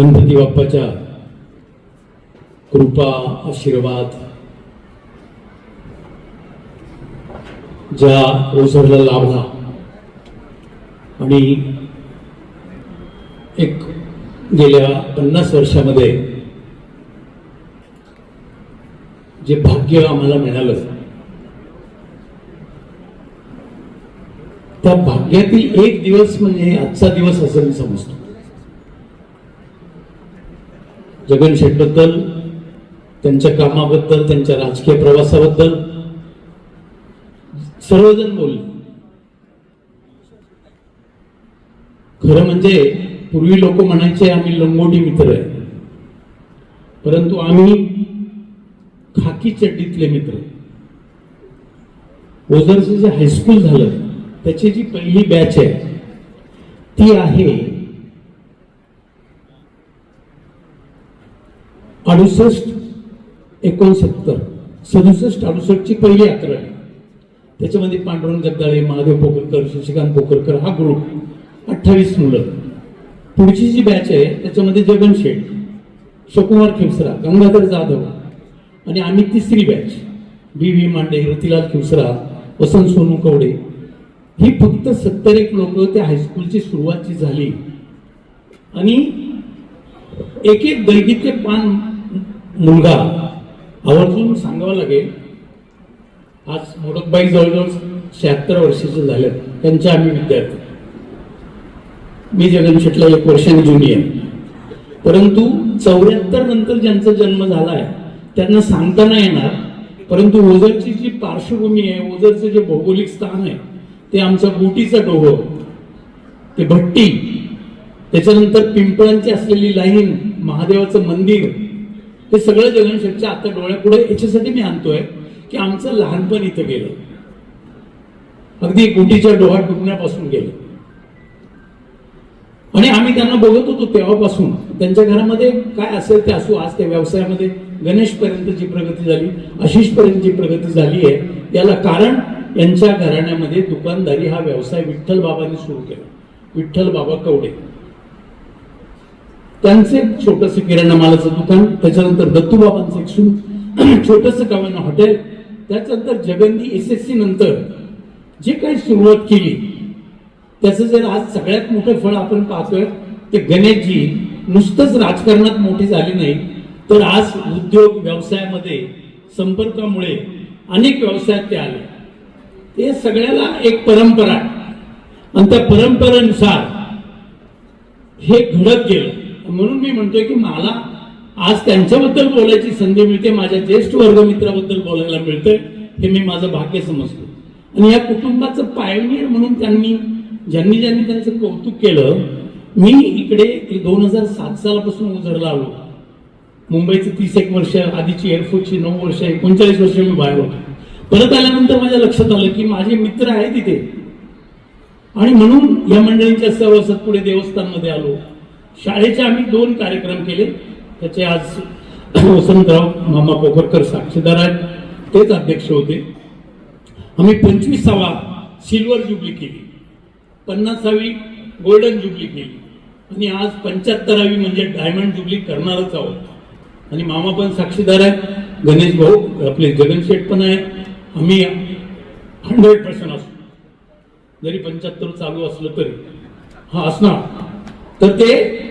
गणपती बाप्पाच्या कृपा आशीर्वाद ज्या ओसरला लाभला. आणि एक गेल्या पन्नास वर्षामध्ये जे भाग्य आम्हाला मिळालं त्या भाग्यातील एक दिवस म्हणजे आजचा दिवस असं मी समजतो. जगन शेठबद्दल त्यांच्या कामाबद्दल त्यांच्या राजकीय प्रवासाबद्दल सर्वजण बोलले. खरं म्हणजे पूर्वी लोक म्हणायचे आम्ही लंगोटी मित्र आहे. परंतु आम्ही खाकी चड्डीतले मित्र. ओझरचं जे हायस्कूल झालं त्याची जी पहिली बॅच आहे ती आहे अडुसष्ट एकोणसत्तर. सदुसष्ट अडुसष्टची पहिली यात्रा आहे. त्याच्यामध्ये पांडुरंग जगदाळे महादेव पोकरकर शशिकांत पोकरकर हा ग्रुप अठ्ठावीस मुलं. पुढची जी बॅच आहे त्याच्यामध्ये जगन शेठ शकुमार खिवसरा गंगाधर जाधव आणि आम्ही तिसरी batch B V Mande Ratilal Khivsara Vasant Sonu Kawade. ही फक्त सत्तर एक लोक त्या हायस्कूलची सुरुवात जी झाली. आणि एक एक दैगीचे पान मुलगा. आवर्जून सांगावं लागेल आज मोडकबाई जवळजवळ शहात्तर वर्षाचे झाले त्यांचे आम्ही विद्यार्थी. मी जगन शेटला एक वर्षाने ज्युनियर परंतु चौऱ्याहत्तर नंतर ज्यांचा जन्म झालाय त्यांना सांगता नाही येणार. परंतु ओझरची जी पार्श्वभूमी आहे ओझरचं जे भौगोलिक स्थान आहे ते आमचं बुटीचा डोह ते भट्टी त्याच्यानंतर पिंपळांची असलेली लाईन महादेवाचं मंदिर हे सगळं जगनशेठच्या आता डोळ्यापुढे याच्यासाठी मी आणतोय की आमचं लहानपण इथं गेलं. अगदी गुटीच्या डोहात डुबण्यापासून गेलं. आणि आम्ही त्यांना बघत होतो तेव्हापासून. त्यांच्या घरामध्ये काय असेल ते असू आज त्या व्यवसायामध्ये गणेश पर्यंतची प्रगती झाली आशिष पर्यंतची प्रगती झाली आहे याला कारण यांच्या घराण्यामध्ये दुकानदारी हा व्यवसाय विठ्ठल बाबांनी सुरू केला. विठ्ठल बाबा कवडे. त्यांचे एक छोटस किराणा मालाचं दुकान त्याच्यानंतर दत्तूबाबांचं एक सुरू. छोटस काव्यानं हॉटेल त्याच्यानंतर जगंदी एस एस सी नंतर जे काही सुरुवात केली त्याचं जर आज सगळ्यात मोठं फळ आपण पाहतोय ते गणेशजी नुसतंच राजकारणात मोठे झाले नाही तर आज उद्योग व्यवसायामध्ये संपर्कामुळे अनेक व्यवसायात ते आले. ते सगळ्याला एक परंपरा आहे. आणि त्या परंपरेनुसार हे घडत गेलं. म्हणून मी म्हणतोय की मला आज त्यांच्याबद्दल बोलायची संधी मिळते माझ्या ज्येष्ठ वर्गमित्राबद्दल बोलायला मिळतंय हे मी माझं भाग्य समजतो. आणि या कुटुंबाचं पायनियर म्हणून त्यांनी ज्यांनी ज्यांनी त्यांचं कौतुक केलं मी इकडे दोन हजार सात सालापासून उजरला आलो. मुंबईचं तीस एक वर्ष आधीची एअरफोर्सची नऊ वर्ष एकोणचाळीस वर्ष मी बाहेर होतो. परत आल्यानंतर माझ्या लक्षात आलं की माझे मित्र आहेत तिथे आणि म्हणून या मंडळींच्या सहवासात पुढे देवस्थानमध्ये आलो. शाळेचे आम्ही दोन कार्यक्रम केले. त्याचे आज वसंतराव मामा पोखरकर साक्षीदार आहेत. तेच अध्यक्ष होते. आम्ही पंचवीसावा सिल्वर जुबली केली. पन्नासावी गोल्डन जुबली केली. आणि आज पंच्याहत्तरावी म्हणजे डायमंड जुबली करणारच आहोत. आणि मामा पण साक्षीदार आहेत. गणेश भाऊ आपले जगनशेठ पण आहेत. आम्ही हंड्रेड पर्सेंट असतो जरी पंच्याहत्तर चालू असलं तरी. हा असणार. तर ते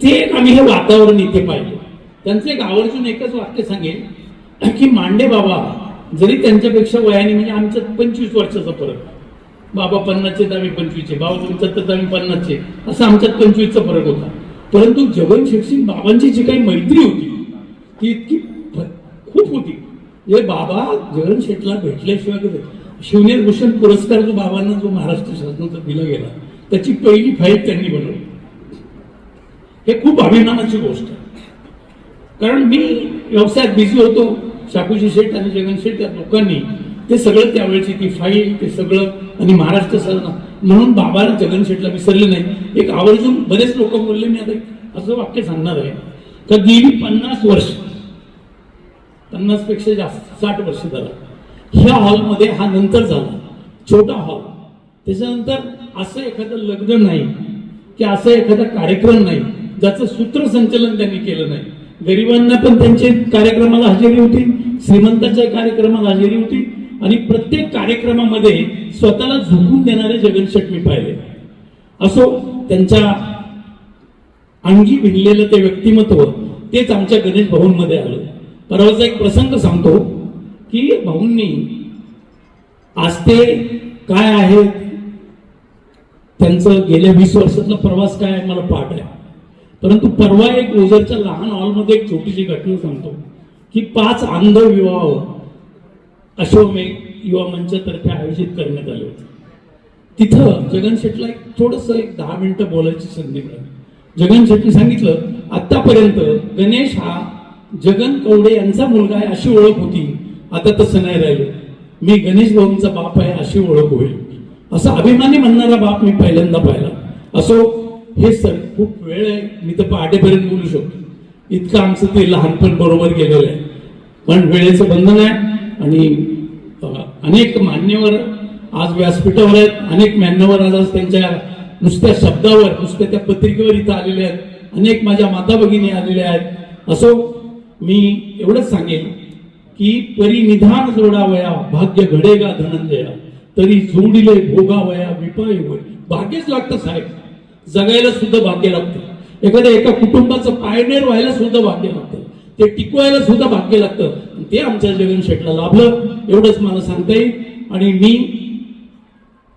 ते एक आम्ही हे वातावरण इथे पाहिजे. त्यांचं एक आवर्जून एकच वाक्य सांगेल की मांडे बाबा जरी त्यांच्यापेक्षा वयाने म्हणजे आमच्यात पंचवीस वर्षाचा फरक. बाबा पन्नासचे तर आम्ही पंचवीसचे बाबा पंच्याहत्तर तर आम्ही पन्नासचे असं आमच्यात पंचवीसचा फरक होता. परंतु जगन शिक्षित बाबांची जी काही मैत्री होती ती इतकी खूप होती. जे बाबा जगन शेठला भेटल्याशिवाय कधी शिवनेर भूषण पुरस्कार जो बाबांना जो महाराष्ट्र शासनाचा दिला गेला त्याची पहिली फाईल त्यांनी बनवली. हे खूप अभिमानाची गोष्ट आहे. कारण मी व्यवसायात बिझी होतो शाकूजी शेठ आणि जगन शेठ या लोकांनी ते सगळं त्यावेळेची ती फाईल ते सगळं आणि महाराष्ट्र सरना म्हणून बाबाला जगन शेठला विसरले नाही. एक आवर्जून बरेच लोक बोलले मी आता असं वाक्य सांगणार आहे. का गेली पन्नास वर्ष पन्नासपेक्षा जास्त साठ वर्ष झाला. ह्या हॉलमध्ये हा नंतर झाला छोटा हॉल त्याच्यानंतर असं एखादं लग्न नाही की असं एखादा कार्यक्रम नाही ज्याचं सूत्रसंचलन त्यांनी केलं नाही. गरिबांना पण त्यांचे कार्यक्रमाला हजेरी होती श्रीमंताच्या कार्यक्रमाला हजेरी होती आणि प्रत्येक कार्यक्रमामध्ये स्वतःला झुकून देणारे जगन मी पाहिले. असो त्यांच्या अंगी भिनलेलं ते व्यक्तिमत्व तेच आमच्या गणेश भाऊंमध्ये आलं. परवाचा एक प्रसंग सांगतो की भाऊंनी आज ते काय आहेत त्यांचं गेल्या वीस वर्षातला प्रवास काय मला पाठ आहे. परंतु परवा एक ओझरच्या लहान हॉलमध्ये एक छोटीशी घटना सांगतो की पाच अंध विवाह अश्वमेघ युवा मंचातर्फे आयोजित करण्यात आले होते. तिथं जगन शेटला एक थोडस एक दहा मिनिटं बोलायची संधी मिळाली. जगन शेट्टी सांगितलं आतापर्यंत गणेश हा जगन कवडे यांचा मुलगा आहे अशी ओळख होती. आता तसं नाही राहिलं. मी गणेश भाऊंचा बाप आहे अशी ओळख होईल. असं अभिमानी म्हणणारा बाप मी पहिल्यांदा पाहिला. असो हे सर खूप वेळ आहे. मी तर पहाटेपर्यंत बोलू शकतो. इतकं आमचं ते लहानपण बरोबर गेलेलं आहे. पण वेळेचं बंधन आहे आणि अनेक मान्यवर आज व्यासपीठावर आहेत. अनेक मान्यवर आज आज त्यांच्या नुसत्या शब्दावर नुसत्या त्या पत्रिकेवर इथं आलेले आहेत. अनेक माझ्या माता भगिनी आलेल्या आहेत. असो मी एवढंच सांगेन की परिनिधान जोडावया भाग्य घडेगा धनंजया. तरी जोडिले भोगावया विपाय होय. भाग्यच लागतं साहेब. जगायला सुद्धा भाग्य लागतं. एखाद्या एका कुटुंबाचं पायनेर व्हायला सुद्धा भाग्य लागतं. ते टिकवायला सुद्धा भाग्य लागतं. ते आमच्या जगन शेटला लाभलं. एवढंच मला सांगता येईल. आणि मी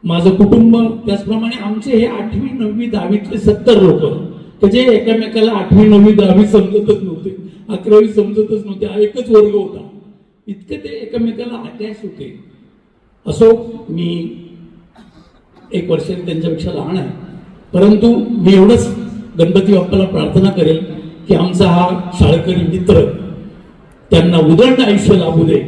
माझं कुटुंब त्याचप्रमाणे आमचे हे आठवी नववी दहावीतले सत्तर लोक. की जे एकामेकाला आठवी नववी दहावी समजतच नव्हते. अकरावी समजतच नव्हते. हा एकच वर्ग होता. इतके ते एकमेकाला अटॅच होते. असो मी एक वर्षाने त्यांच्यापेक्षा लहान आहे. परंतु मी एवढंच गणपती बाप्पाला प्रार्थना करेल की आमचा हा शाळकरी मित्र त्यांना उदंड आयुष्य लाभू दे.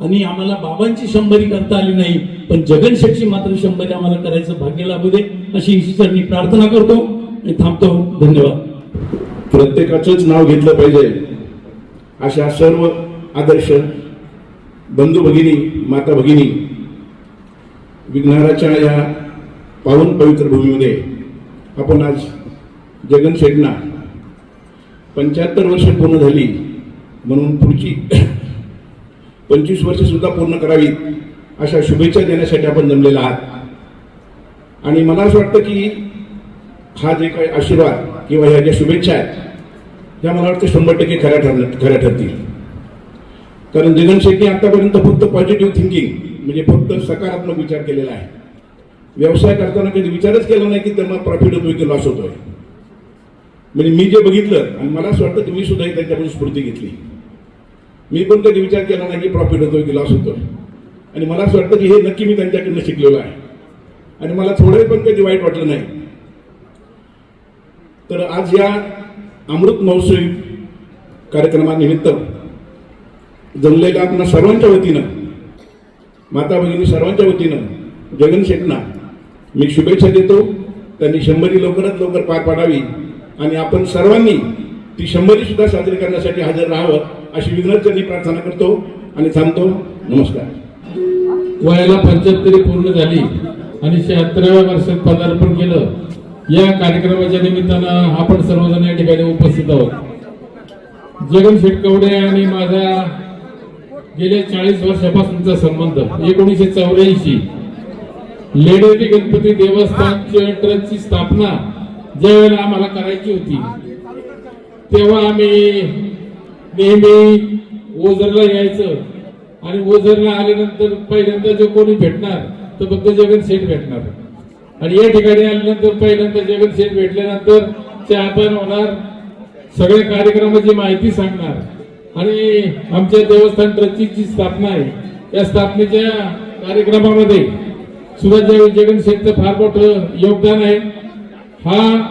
आणि आम्हाला बाबांची शंभरी करता आली नाही पण जगन शेठची मात्र शंभरी आम्हाला करायचं भाग्य लाभू दे अशी ईश्वरनी प्रार्थना करतो आणि थांबतो. धन्यवाद. प्रत्येकाचंच नाव घेतलं पाहिजे. अशा सर्व आदर्श बंधू भगिनी माता भगिनी विघ्नाराच्या या पावन पवित्र भूमीमध्ये आपण आज जगन शेटना पंच्याहत्तर वर्ष पूर्ण झाली म्हणून पुढची पंचवीस वर्ष सुद्धा पूर्ण करावीत अशा शुभेच्छा देण्यासाठी आपण जमलेला आहात. आणि मला असं वाटतं की हा जे काही आशीर्वाद किंवा ह्या ज्या शुभेच्छा आहेत ह्या मला वाटतं शंभर टक्के खऱ्या ठरल्या खऱ्या ठरतील. कारण जगन शेट्टी आतापर्यंत फक्त पॉझिटिव्ह थिंकिंग म्हणजे फक्त सकारात्मक विचार केलेला आहे. व्यवसाय करताना कधी विचारच केला नाही की त्यांना प्रॉफिट होतोय की लॉस होतोय. म्हणजे मी जे बघितलं आणि मला असं वाटतं की मी सुद्धा त्यांच्याकडून स्फूर्ती घेतली. मी पण कधी विचार केला नाही की प्रॉफिट होतोय की लॉस होतोय. आणि मला असं वाटतं की हे नक्की मी त्यांच्याकडनं शिकलेलो आहे. आणि मला थोडंही पण कधी वाईट वाटलं नाही. तर आज या अमृत महोत्सवी कार्यक्रमानिमित्त जमलेल्या आपल्या सर्वांच्या वतीनं माता भगिनी सर्वांच्या वतीनं जगन शेटना मी शुभेच्छा देतो. त्यांनी शंभरी लवकरात लवकर पार पाडावी. आणि आपण सर्वांनी ती शंभरी सुद्धा साजरी करण्यासाठी हजर राहावं अशी विघ्नचरणी प्रार्थना करतो. आणि थांबतो. नमस्कार. वयाला पंच्याहत्तरी पूर्ण झाली आणि शहात्तराव्या वर्षात पदार्पण केलं. या कार्यक्रमाच्या निमित्तानं आपण सर्वजण या ठिकाणी उपस्थित आहोत. जगन शेटकवडे आणि माझा गेल्या चाळीस वर्षापासूनचा संबंध एकोणीसशे चौऱ्याऐंशी लेडोजी गणपती देवस्थान ट्रस्टची स्थापना ज्या वेळेला आम्हाला करायची होती तेव्हा आम्ही नेहमी ओझरला यायचं. आणि ओझरला आल्यानंतर पहिल्यांदा जो कोणी भेटणार तर फक्त जगन शेठ भेटणार. आणि या ठिकाणी आल्यानंतर पहिल्यांदा जगन शेठ भेटल्यानंतर चहापान होणार सगळ्या कार्यक्रमाची माहिती सांगणार. आणि आमच्या देवस्थान ट्रस्टची जी स्थापना आहे त्या स्थापनेच्या कार्यक्रमामध्ये सुद्धा जग- जगन फार मोठं योगदान आहे. हा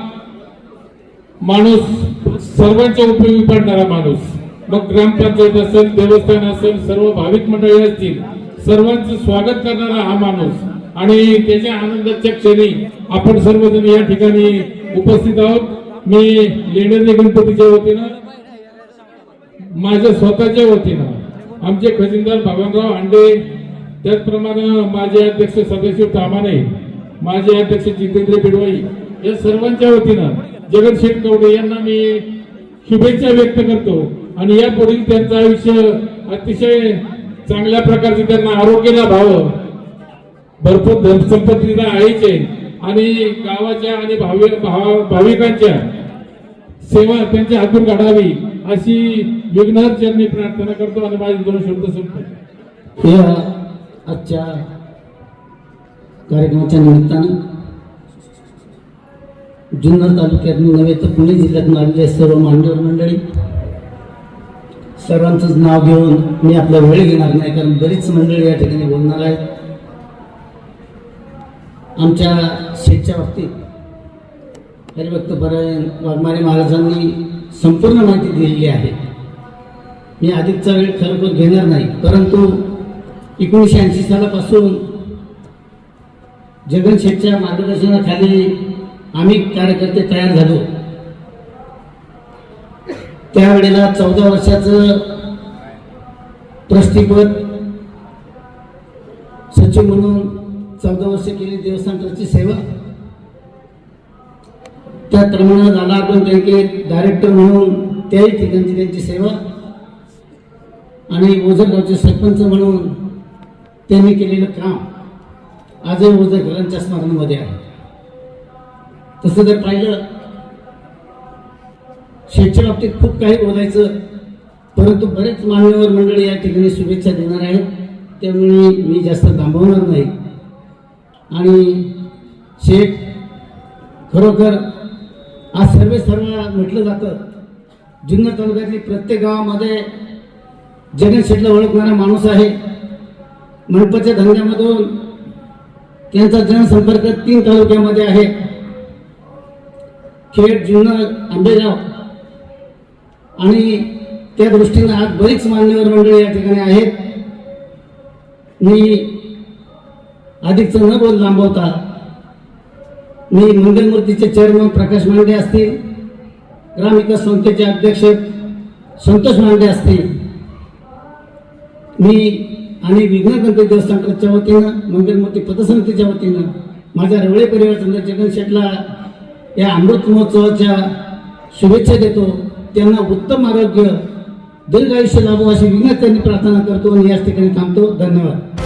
माणूस सर्वांच्या उपयोगी पडणारा माणूस. मग ग्रामपंचायत असेल देवस्थान असेल सर्व भाविक मंडळी असतील सर्वांचं स्वागत करणारा हा माणूस. आणि त्याच्या आनंदाच्या क्षणी आपण सर्वजण या ठिकाणी उपस्थित आहोत. मी लेणेरी गणपतीच्या वतीनं माझ्या स्वतःच्या वतीनं आमचे खजिनदार भगवानराव हांडे त्याचप्रमाणे माझे अध्यक्ष सदाशिव तामाने माझे अध्यक्ष जितेंद्र बिडवाई या सर्वांच्या वतीनं जगन शेठ यांना मी शुभेच्छा व्यक्त करतो. आणि या पुढील त्यांचं आयुष्य अतिशय चांगल्या प्रकारचे त्यांना आरोग्य लाभावं भरपूर धनसंपत्तीला आहेच आहे आणि गावाच्या आणि भावी भाविकांच्या सेवा त्यांच्या हातून काढावी अशी विघ्नहर चरणी प्रार्थना करतो आणि माझे दोन शब्द संपतो. या आजच्या कार्यक्रमाच्या निमित्तानं जुन्नर तालुक्यात नव्हे तर पुणे जिल्ह्यातून आलेले सर्व मान्यवर मंडळी सर्वांचंच नाव घेऊन मी आपला वेळ घेणार नाही कारण बरीच मंडळी या ठिकाणी बोलणार आहेत. आमच्या शेठच्या बाबतीत हरिभक्त परायण वाघमारे महाराजांनी संपूर्ण माहिती दिलेली आहे. मी अधिकचा वेळ खरोखर घेणार नाही परंतु एकोणीसशे ऐंशी सालापासून जगन शेठच्या मार्गदर्शनाखाली आम्ही कार्यकर्ते तयार झालो. त्यावेळेला चौदा वर्षाचं ट्रस्टीपद सचिव म्हणून चौदा वर्ष केली देवस्थान ट्रस्टची सेवा. त्याप्रमाणे झाला आपण बँकेत डायरेक्टर म्हणून त्याही ठिकाणची त्यांची सेवा. आणि ओझरगावचे सरपंच म्हणून त्यांनी केलेलं काम आजही ओझरकरांच्या स्मरणामध्ये आहे. तसं जर पाहिलं शेतच्या बाबतीत खूप काही बोलायचं परंतु बरेच मान्यवर मंडळी या ठिकाणी शुभेच्छा देणार आहेत. त्यामुळे मी जास्त थांबवणार नाही. आणि शेठ खरोखर आज सर्वे सर्व म्हटलं जातं जुन्नर तालुक्यातली प्रत्येक गावामध्ये जगन शेठला ओळखणारा माणूस आहे. मंडपाच्या धंद्यामधून त्यांचा जनसंपर्क तीन तालुक्यामध्ये आहे. खेड जुन्नर आंबेगाव. आणि त्या दृष्टीनं आज बरीच मान्यवर मंडळी या ठिकाणी आहेत. मी अधिकचं न बोल लांबवता मी मंगलमूर्तीचे चेअरमन प्रकाश मांडे असतील ग्रामविकास संस्थेचे अध्यक्ष संतोष मांडे असतील. मी आणि विघ्न देवस्थान ट्रस्टच्या वतीनं मंगलमूर्ती पतसमितीच्या वतीनं माझ्या रवळे परिवार चंद्र जगन शेटला या अमृत महोत्सवाच्या शुभेच्छा देतो. त्यांना उत्तम आरोग्य दीर्घ आयुष्य लाभो अशी विनंती प्रार्थना करतो आणि याच ठिकाणी थांबतो. धन्यवाद.